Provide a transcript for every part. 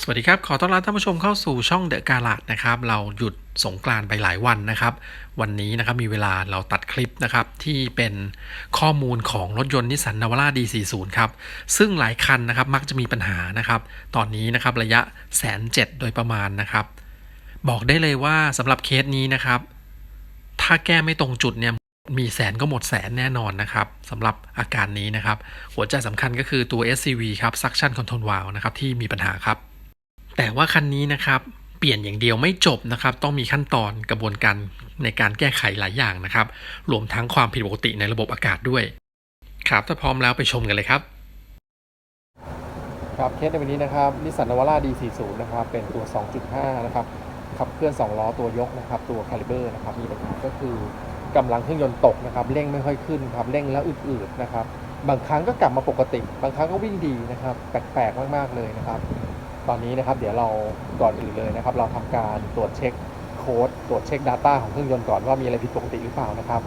สวัสดีครับ ขอต้อนรับท่านผู้ชมเข้าสู่ช่องเดอะกาลาดนะครับ เราหยุดสงกรานต์ไปหลายวันนะครับ วันนี้นะครับมีเวลาเราตัดคลิปนะครับที่เป็นข้อมูลของรถยนต์นิสสันนาวาร่า D40 ครับ ซึ่งหลายคันนะครับมักจะมีปัญหานะครับ ตอนนี้นะครับระยะแสนเจ็ดโดยประมาณนะครับ บอกได้เลยว่าสำหรับเคสนี้นะครับ ถ้าแก้ไม่ตรงจุดเนี่ยมีแสนก็หมดแสนแน่นอนนะครับสำหรับอาการนี้นะครับ หัวใจสำคัญก็คือตัว SCV ครับ suction control valve นะครับที่มีปัญหาครับ แต่ว่าคันนี้นะครับเปลี่ยนอย่างเดียวไม่จบนะครับ ต้องมีขั้นตอนกระบวนการในการแก้ไขหลายอย่างนะครับรวมทั้งความผิดปกติในระบบอากาศด้วย ครับถ้าพร้อมแล้วไปชมกันเลยครับครับเคสในวันนี้นะครับนิสสันนาวาร่า D40 นะครับเป็นตัว 2.5 นะครับขับเคลื่อน 2 ล้อตัวยกนะครับตัวคาลิเบอร์นะครับมีปัญหาก็คือกำลังเครื่องยนต์ตกนะครับเร่งไม่ค่อยขึ้นครับเร่งแล้วอืดๆนะครับบางครั้งก็กลับมาปกติ บางครั้งก็วิ่งดีนะครับแปลกๆมากๆเลยนะครับ ตอนนี้นะครับเดี๋ยวเราก่อนอื่นเลยนะครับ เราทำการตรวจเช็คโค้ดตรวจเช็ค Data ของเครื่องยนต์ก่อนว่ามีอะไรผิดปกติหรือเปล่านะครับ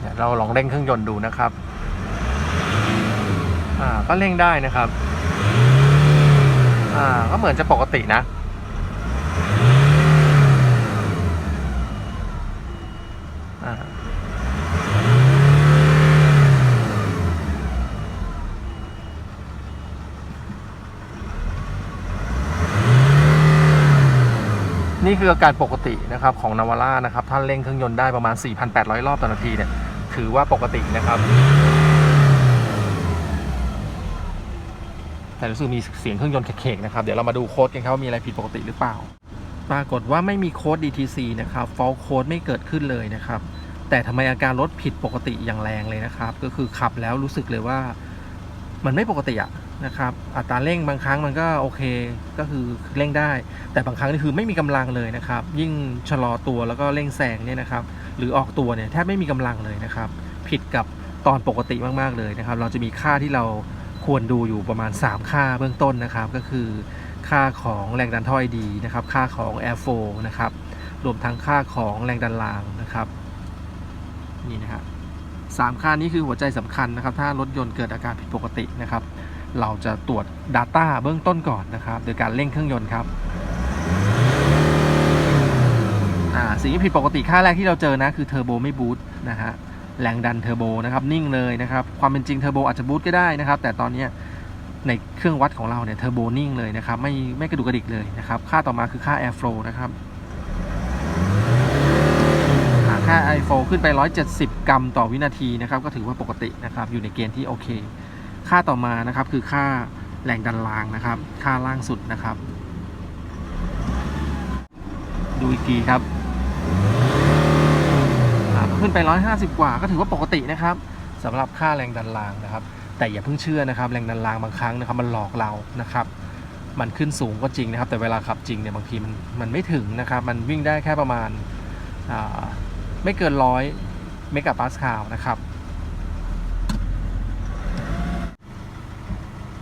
เดี๋ยวเราลองเร่งเครื่องยนต์ดูนะครับ อ่า ก็เร่งได้นะครับ อ่า ก็เหมือนจะปกตินะ อ่า นี่คืออาการปกตินะครับของนาวาร่านะครับถ้านเร่งเครื่องยนต์ได้ประมาณ 4,800 รอบต่อนาทีเนี่ยถือว่าปกตินะครับ แต่รู้สึกมีเสียงเครื่องยนต์เคกๆนะครับ เดี๋ยวเรามาดูโค้ดกันครับว่ามีอะไรผิดปกติหรือเปล่า ปรากฏว่าไม่มีโค้ด DTC นะครับ fault code ไม่เกิดขึ้นเลยนะครับ แต่ทำไมอาการรถผิดปกติอย่างแรงเลยนะครับ ก็คือขับแล้วรู้สึกเลยว่า มันไม่ปกติอะ นะครับอัตราเร่งบางครั้งมันก็โอเคก็คือเร่งได้ แต่บางครั้งนี่คือไม่มีกำลังเลยนะครับ ยิ่งชะลอตัวแล้วก็เร่งแซงเนี่ยนะครับ หรือออกตัวเนี่ยแทบไม่มีกำลังเลยนะครับ ผิดกับตอนปกติมากๆเลยนะครับ เราจะมีค่าที่เราควรดูอยู่ประมาณ 3 ค่าเบื้องต้นนะครับ ก็คือค่าของแรงดันท่อไอดีนะครับ ค่าของ air flow นะครับรวมทั้งค่าของแรงดันรางนะครับนี่นะครับสามค่านี้คือหัวใจสำคัญนะครับ ถ้ารถยนต์เกิดอาการผิดปกตินะครับ เราจะตรวจ Data เบื้องต้นก่อนนะครับ โดยการเร่งเครื่องยนต์ครับสิ่งที่ผิดปกติค่าแรกที่เราเจอนะคือเทอร์โบไม่บูตนะฮะแรงดันเทอร์โบนะครับนิ่งเลยนะครับ ความเป็นจริงเทอร์โบอาจจะบูตก็ได้นะครับ แต่ตอนนี้ในเครื่องวัดของเราเนี่ยเทอร์โบนิ่งเลยนะครับไม่ไม่กระดุกกระดิกเลยนะครับ ค่าต่อมาคือค่า air flow นะครับค่า air flow ขึ้นไป 170 กรัมต่อวินาทีนะครับ ก็ถือว่าปกตินะครับ อยู่ในเกณฑ์ที่โอเค ค่าต่อมานะครับคือค่าแรงดันรางนะครับ ค่าล่างสุดนะครับ ดูอีกทีครับขึ้นไป 150 กว่าก็ถือว่าปกตินะครับสำหรับค่าแรงดันรางนะครับ แต่อย่าเพิ่งเชื่อนะครับ แรงดันรางบางครั้งนะครับมันหลอกเรานะครับมันขึ้นสูงก็จริงนะครับ แต่เวลาขับจริงเนี่ยบางทีมันมันไม่ถึงนะครับ มันวิ่งได้แค่ประมาณาไม่เกินร้อยเมกะปาสคาลนะครับ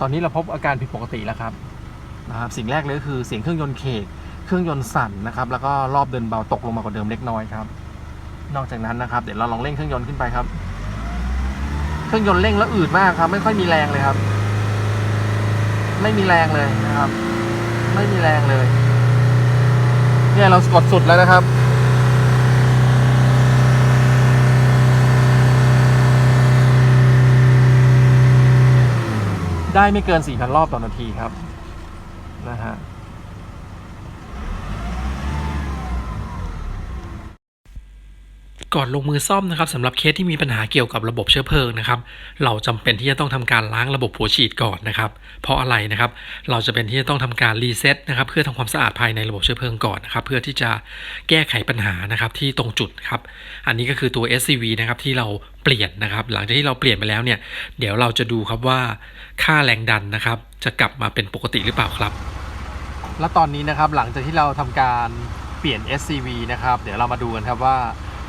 อนนี้เราพบอาการผิดปกติแล้วครับนะครับ สิ่งแรกเลยก็คือเสียงเครื่องยนต์เคกเครื่องยนต์สั่นนะครับ แล้วก็รอบเดินเบาตกลงมากว่าเดิมเล็กน้อยครับ นอกจากนั้นนะครับ เดี๋ยวเราลองเร่งเครื่องยนต์ขึ้นไปครับ เครื่องยนต์เร่งแล้วอืดมากครับ ไม่ค่อยมีแรงเลยครับ ไม่มีแรงเลยนะครับ ไม่มีแรงเลย เนี่ยเรากดสุดแล้วนะครับ ได้ไม่เกิน 4,000 รอบต่อนาทีครับนะฮะ ก่อนลงมือซ่อมนะครับสำหรับเคสที่มีปัญหาเกี่ยวกับระบบเชื้อเพลิงนะครับ เราจำเป็นที่จะต้องทำการล้างระบบหัวฉีดก่อนนะครับ เพราะอะไรนะครับ เราจะเป็นที่จะต้องทำการรีเซ็ตนะครับ เพื่อทำความสะอาดภายในระบบเชื้อเพลิงก่อนนะครับ เพื่อที่จะแก้ไขปัญหานะครับที่ตรงจุดครับ อันนี้ก็คือตัว SCV นะครับที่เราเปลี่ยนนะครับ หลังจากที่เราเปลี่ยนไปแล้วเนี่ย เดี๋ยวเราจะดูครับว่าค่าแรงดันนะครับ จะกลับมาเป็นปกติหรือเปล่าครับ แล้วตอนนี้นะครับหลังจากที่เราทำการเปลี่ยน SCV นะครับ เดี๋ยวเรามาดูกันครับว่า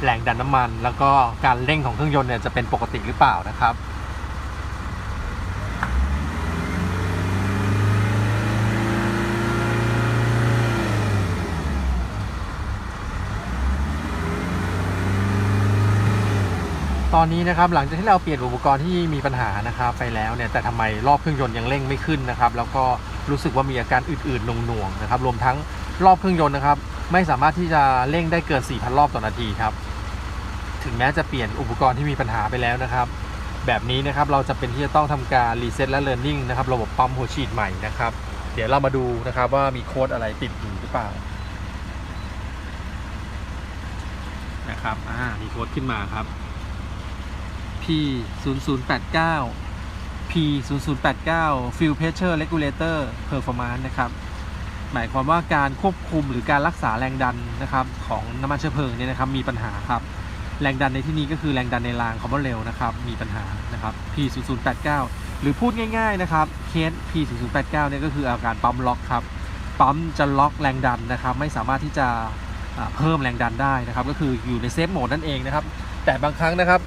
แรงดันน้ำมัน แล้วก็การเร่งของเครื่องยนต์เนี่ยจะเป็นปกติหรือเปล่านะครับตอนนี้นะครับหลังจากที่เราเปลี่ยนอุปกรณ์ที่มีปัญหานะครับไปแล้วเนี่ยแต่ทำไมรอบเครื่องยนต์ยังเร่งไม่ขึ้นนะครับแล้วก็รู้สึกว่ามีอาการอื่นๆหน่วงๆนะครับรวมทั้งรอบเครื่องยนต์นะครับไม่สามารถที่จะเร่งได้เกิน 4,000 รอบต่อนาทีครับ ถึงแม้จะเปลี่ยนอุปกรณ์ที่มีปัญหาไปแล้วนะครับ แบบนี้นะครับเราจะเป็นที่จะต้องทำการรีเซ็ตและเลิร์นนิ่งนะครับระบบปั๊มหัวฉีดใหม่นะครับ เดี๋ยวเรามาดูนะครับว่ามีโค้ดอะไรติดอยู่หรือเปล่านะครับอ่ามีโค้ดขึ้นมาครับ P 0 0 8 9 P 0 0 8 9 Fuel Pressure Regulator Performance นะครับ หมายความว่าการควบคุมหรือการรักษาแรงดันนะครับของน้ำมันเชื้อเพลิงเนี่ยนะครับมีปัญหาครับ แรงดันในที่นี้ก็คือแรงดันในรางคอมมอนเรลนะครับมีปัญหานะครับ P 0 0 8 9 หรือพูดง่ายๆนะครับเคส P 0 0 8 9 เนี่ยก็คืออาการปั๊มล็อกครับปั๊มจะล็อกแรงดันนะครับ ไม่สามารถที่จะเพิ่มแรงดันได้นะครับ ก็คืออยู่ในเซฟโหมดนั่นเองนะครับ แต่บางครั้งนะครับ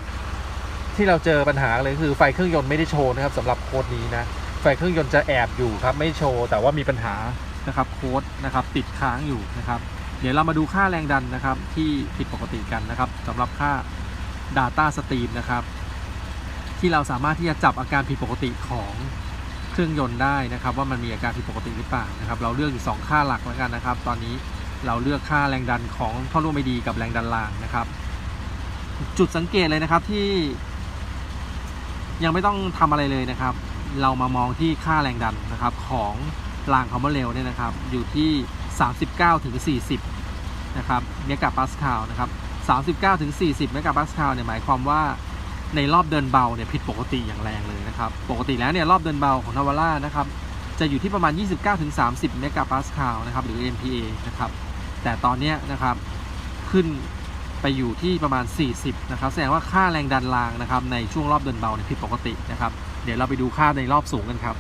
ที่เราเจอปัญหาเลยคือไฟเครื่องยนต์ไม่ได้โชว์นะครับสำหรับโค้ดนี้นะไฟเครื่องยนต์จะแอบอยู่ครับไม่โชว์แต่ว่ามีปัญหานะครับโค้ดนะครับติดค้างอยู่นะครับ เดี๋ยวเรามาดูค่าแรงดันนะครับที่ผิดปกติกันนะครับสำหรับค่า Data Stream นะครับ ที่เราสามารถที่จะจับอาการผิดปกติของเครื่องยนต์ได้นะครับ ว่ามันมีอาการผิดปกติหรือเปล่านะครับ เราเลือกอยู่ 2 ค่าหลักแล้วกันนะครับ ตอนนี้เราเลือกค่าแรงดันของท่อร่วมไม่ดีกับแรงดันรางนะครับ จุดสังเกตเลยนะครับที่ ยังไม่ต้องทำอะไรเลยนะครับ เรามามองที่ค่าแรงดันนะครับของรางคอมเมอร์เรลเนี่ยนะครับ อยู่ที่ 39ถึง40 นะครับเมกะปาสคาลนะครับ39ถึง40 เมกะปาสคาลเนี่ยหมายความว่าในรอบเดินเบาเนี่ยผิดปกติอย่างแรงเลยนะครับ ปกติแล้วเนี่ยรอบเดินเบาของนาวาร่านะครับจะอยู่ที่ประมาณ 29ถึง30 เมกะปาสคาลนะครับหรือ MPa นะครับแต่ตอนนี้นะครับขึ้นไปอยู่ที่ประมาณ 40 นะครับ แสดงว่าค่าแรงดันรางนะครับในช่วงรอบเดินเบาเนี่ยผิดปกตินะครับ เดี๋ยวเราไปดูค่าในรอบสูงกันครับ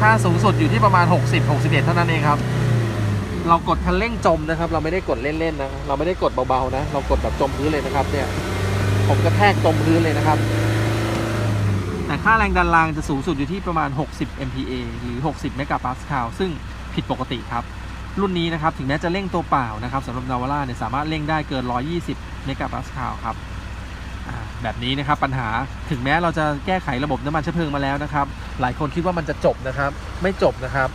ค่าสูงสุดอยู่ที่ประมาณ 60 61 เท่านั้นเองครับ เรากดคันเร่งจมนะครับ เราไม่ได้กดเล่นๆนะ เราไม่ได้กดเบาๆนะ เรากดแบบจมพื้นเลยนะครับ เนี่ย ผมกระแทกจมพื้นเลยนะครับ แต่ค่าแรงดันรางจะสูงสุดอยู่ที่ประมาณ 60 MPa หรือ 60 เมกะปาสคาล ซึ่งผิดปกติครับ รุ่นนี้นะครับ ถึงแม้จะเร่งตัวเปล่านะครับสำหรับนาวาร่าเนี่ยสามารถเร่งได้เกิน 120 เมกะปาสคาลครับ แบบนี้นะครับปัญหาถึงแม้เราจะแก้ไขระบบน้ำมันเชื้อเพลิงมาแล้วนะครับ หลายคนคิดว่ามันจะจบนะครับ ไม่จบนะครับ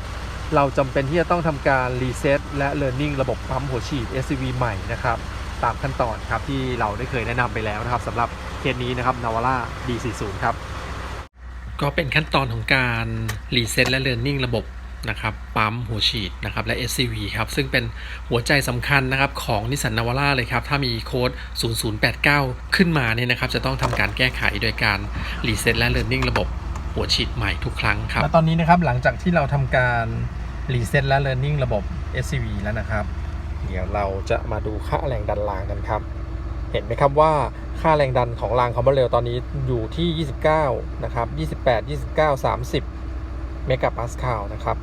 เราจำเป็นที่จะต้องทำการรีเซ็ตและ Learning ระบบปั๊มหัวฉีด SCV ใหม่นะครับ ตามขั้นตอนครับที่เราได้เคยแนะนำไปแล้วนะครับสำหรับเคสนี้นะครับ Navara D40 ครับก็เป็นขั้นตอนของการรีเซ็ตและเลิร์นนิ่งระบบ นะครับปั๊มหัวฉีดนะครับและ SCV ครับซึ่งเป็นหัวใจสำคัญนะครับของนิสสันนาวาร่าเลยครับถ้ามีโค้ด 0089 ขึ้นมาเนี่ยนะครับจะต้องทำการแก้ไขโดยการรีเซ็ตและเลิร์นนิ่งระบบหัวฉีดใหม่ทุกครั้งครับและตอนนี้นะครับหลังจากที่เราทำการรีเซ็ตและ Learning ระบบ SCV แล้วนะครับ เดี๋ยวเราจะมาดูค่าแรงดันรางกันครับ เห็นไหมครับว่าค่าแรงดันของรางคอมเบอร์เรลตอนนี้อยู่ที่ 29 นะครับ 28 29 30 เมกะปาสคาลนะครับ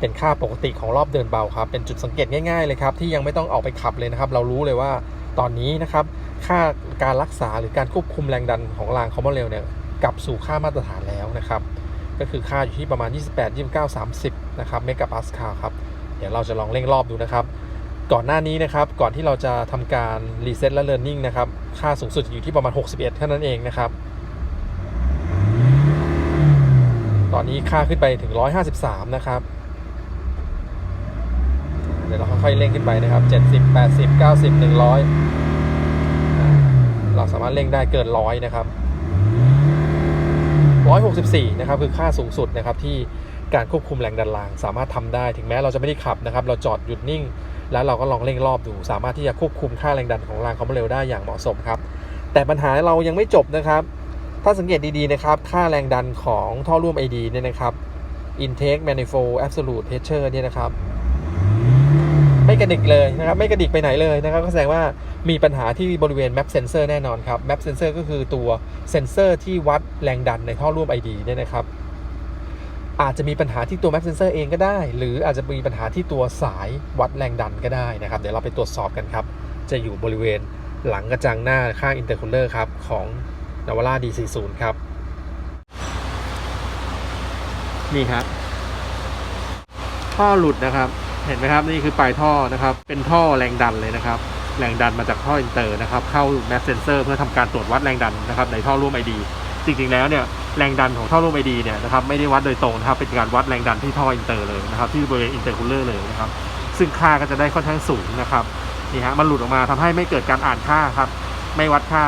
เป็นค่าปกติของรอบเดินเบาครับ เป็นจุดสังเกตง่ายๆเลยครับ ที่ยังไม่ต้องออกไปขับเลยนะครับ เรารู้เลยว่าตอนนี้นะครับ ค่าการรักษาหรือการควบคุมแรงดันของรางคอมเบอร์เรลเนี่ยกลับสู่ค่ามาตรฐานแล้วนะครับ ก็คือค่าอยู่ที่ประมาณ 28 29 30 นะครับเมกะปาสคาลครับ เดี๋ยวเราจะลองเร่งรอบดูนะครับ ก่อนหน้านี้นะครับ ก่อนที่เราจะทำการรีเซ็ตและ Learning นะครับ ค่าสูงสุดอยู่ที่ประมาณ 61 เท่านั้นเองนะครับ ต อนนี้ค่าขึ้นไปถึง 153 นะครับ เดี๋ยวเราค่อยๆเร่งขึ้นไปนะครับ 70 80 90 100อ่าเราสามารถเร่งได้เกินร้อยนะครับ 164 นะครับคือค่าสูงสุดนะครับที่การควบคุมแรงดันราง สามารถทำได้ถึงแม้เราจะไม่ได้ขับนะครับ เราจอดหยุดนิ่ง แล้วเราก็ลองเร่งรอบดู สามารถที่จะควบคุมค่าแรงดันของรางความเร็วได้อย่างเหมาะสมครับ แต่ปัญหาเรายังไม่จบนะครับ ถ้าสังเกตดีๆนะครับ ค่าแรงดันของท่อร่วม ID เนี่ยนะครับ intake manifold absolute pressure เนี่ยนะครับ ไม่กระดิกเลยนะครับ ไม่กระดิกไปไหนเลยนะครับ ก็แสดงว่ามีปัญหาที่บริเวณ map sensor แน่นอนครับ map sensor ก็คือตัวเซนเซอร์ที่วัดแรงดันในท่อร่วม ID เนี่ยนะครับ อาจจะมีปัญหาที่ตัว map sensor เองก็ได้ หรืออาจจะมีปัญหาที่ตัวสายวัดแรงดันก็ได้นะครับ เดี๋ยวเราไปตรวจสอบกันครับ จะอยู่บริเวณหลังกระจังหน้าข้าง intercooler ครับของ Navara D40 ครับ นี่ครับ ท่อหลุดนะครับ เห็นไหมครับนี่คือปลายท่อนะครับ เป็นท่อแรงดันเลยนะครับ แรงดันมาจากท่ออินเตอร์นะครับ เข้าแมสเซนเซอร์เพื่อทำการตรวจวัดแรงดันนะครับ ในท่อร่วมไอดีจริงๆแล้วเนี่ยแรงดันของท่อร่วมไอดีเนี่ยนะครับไม่ได้วัดโดยตรงนะครับเป็นการวัดแรงดันที่ท่ออินเตอร์เลยนะครับที่บริเวณอินเตอร์คูลเลอร์เลยนะครับซึ่งค่าก็จะได้ค่อนข้างสูงนะครับนี่ฮะมันหลุดออกมาทำให้ไม่เกิดการอ่านค่าครับ ไม่วัดค่า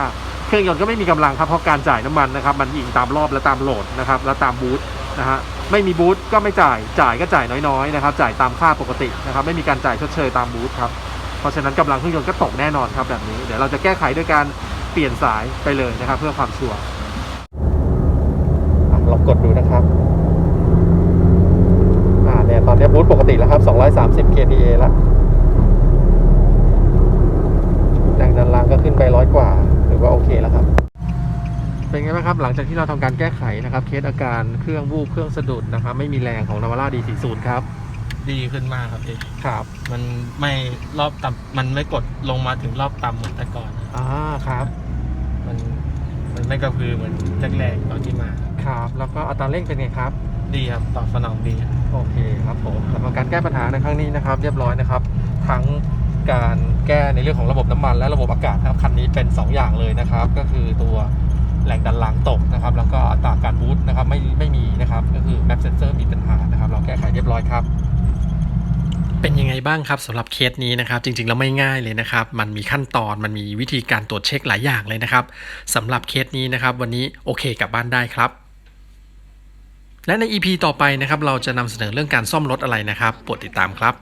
รื่องยนต์ก็ไม่มีกำลังครับเพราะการจ่ายน้ำมันนะครับมันอิงตามรอบและตามโหลดนะครับและตามบูทนะฮะไม่มีบูทก็ไม่จ่ายจ่ายก็จ่ายน้อยๆนะครับจ่ายตามค่าปกตินะครับไม่มีการจ่ายชดเชยตามบูทครับเพราะฉะนั้นกำลังเครื่องยนต์ก็ตกแน่นอนครับแบบนี้เดี๋ยวเราจะแก้ไขด้วยการเปลี่ยนสายไปเลยนะครับ เพื่อความชัวร์ลองกดดูนะครับอ่าเนี่ยตอนนี้บูทปกติแล้วครับ 230 kVA แล้วแรงดันล่างก็ขึ้นไปร้อยกว่า ถือว่าโอเคแล้วครับเป็นไงบ้างครับหลังจากที่เราทำการแก้ไขนะครับ เคสอาการเครื่องวูบเครื่องสะดุดนะครับ ไม่มีแรงของนาวาร่าดีสี่ศูนย์ครับ ดีขึ้นมากครับพี่ครับ มันไม่รอบต่ำมันไม่กดลงมาถึงรอบต่ำเหมือนแต่ก่อนนะอ่าครับ มันมันไม่กระพือเหมือนแรกๆตอนที่มาครับครับแล้วก็อัตราเร่งเป็นไงครับ ดีครับตอบสนองดีครับโอเคครับผมสำหรับการแก้ปัญหาในครั้งนี้นะครับ เรียบร้อยนะครับ ทั้ง การแก้ในเรื่องของระบบน้ำมันและระบบอากาศนะครับคันนี้เป็น 2 อย่างเลยนะครับ ก็คือตัวแรงดันลางตกนะครับ แล้วก็อัตราการบูตนะครับไม่ไม่มีนะครับ ก็คือแมปเซนเซอร์มีปัญหานะครับ เราแก้ไขเรียบร้อยครับเป็นยังไงบ้างครับสำหรับเคสนี้นะครับ จริงๆแล้วไม่ง่ายเลยนะครับ มันมีขั้นตอนมันมีวิธีการตรวจเช็คหลายอย่างเลยนะครับสำหรับเคสนี้นะครับ วันนี้โอเคกลับบ้านได้ครับ และใน EP ต่อไปนะครับ เราจะนำเสนอเรื่องการซ่อมรถอะไรนะครับโปรดติดตามครับ